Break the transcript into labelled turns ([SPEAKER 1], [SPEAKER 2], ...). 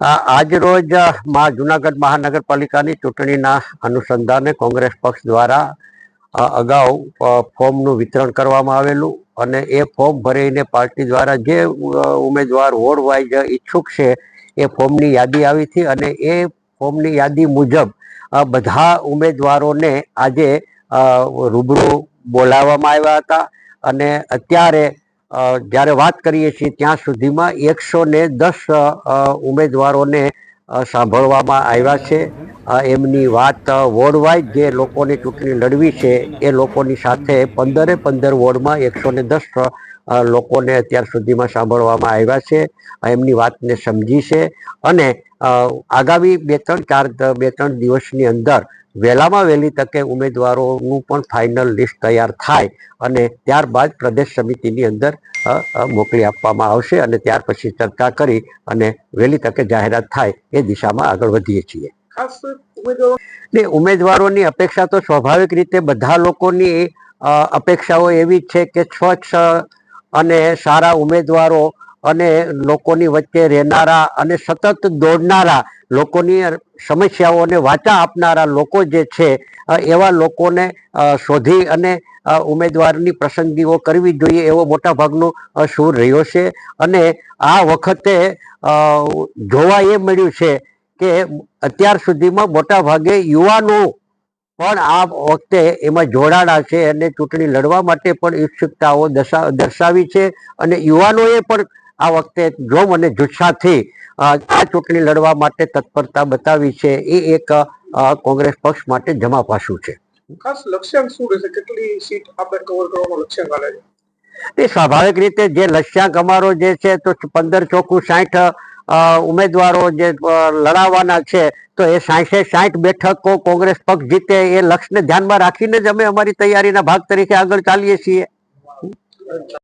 [SPEAKER 1] આ- આજ રોજ મા જુનાગઢ મહાનગરપાલિકાની ચૂંટણીના અનુસંધાને કોંગ્રેસ પક્ષ દ્વારા અગાઉ ફોર્મનું વિતરણ કરવામાં આવેલું અને એ ફોર્મ ભરીને પાર્ટી દ્વારા જે ઉમેદવાર વોર્ડ વાઇઝ ઈચ્છુક છે એ ફોર્મની યાદી આવી હતી અને એ ફોર્મની યાદી મુજબ બધા ઉમેદવારોને આજે રૂબરૂ બોલાવવામાં આવ્યા હતા અને અત્યારે જ્યારે વાત કરીએ છીએ ત્યાં સુધીમાં એકસો ને દસ ઉમેદવારોને સાંભળવામાં આવ્યા છે. એમની વાત વોર્ડવાઇઝ જે લોકોની ચૂંટણી લડવી છે, એ લોકોની સાથે પંદરે પંદર વોર્ડમાં એકસો ને દસ લોકોને અત્યાર સુધીમાં સાંભળવામાં આવ્યા છે. એમની વાતને સમજી છે. અને આગામી બે ત્રણ ચાર, બે ત્રણ દિવસની અંદર વહેલામાં વહેલી તકે ઉમેદવારોનું પણ ફાઇનલ લિસ્ટ તૈયાર થાય અને ત્યારબાદ પ્રદેશ સમિતિની અંદર મોકલી આપવામાં આવશે અને ત્યાર પછી ચર્ચા કરી અને વહેલી તકે જાહેરાત થાય એ દિશામાં આગળ વધીએ છીએ. ને ઉમેદવારોની અપેક્ષા તો સ્વાભાવિક રીતે બધા લોકોની અપેક્ષાઓ એવી છે કે સ્વચ્છ અને સારા ઉમેદવારો અને લોકોની વચ્ચે રહેનારા અને સતત દોડનારા લોકોની સમસ્યાઓને વાચા આપનારા લોકો જે છે એવા લોકોને શોધી અને ઉમેદવારની પસંદગીઓ કરવી જોઈએ એવો મોટાભાગનો સૂર રહ્યો છે. અને આ વખતે જોવા એ મળ્યું છે કે અત્યાર સુધીમાં મોટાભાગે યુવાનો પણ આ વખતે એમાં જોડાણા છે અને ચૂંટણી લડવા માટે પણ ઉત્સુકતાઓ દર્શાવી છે. અને યુવાનોએ પણ આ વખતે જોમ અને જુસ્સાથી આ ચૂંટણી લડવા માટે તત્પરતા બતાવી છે એ એક કોંગ્રેસ પક્ષ માટે જમા પાસું છે.
[SPEAKER 2] ખાસ લક્ષ્યાંક શું રહેશે? કેટલી સીટ આપણે કવર કરવાનો લક્ષ્યાંક આલે છે?
[SPEAKER 1] એ સ્વાભાવિક રીતે જે લક્ષ્યાંક અમારો જે છે તો પંદર ચોખ્ખું સાઠ ઉમેદવારો જે લડાવવાના છે તો એ સાઠે સાઠ બેઠકો કોંગ્રેસ પક્ષ જીતે એ લક્ષ્યને ધ્યાનમાં રાખીને જ અમે અમારી તૈયારીના ભાગ તરીકે આગળ ચાલીએ છીએ.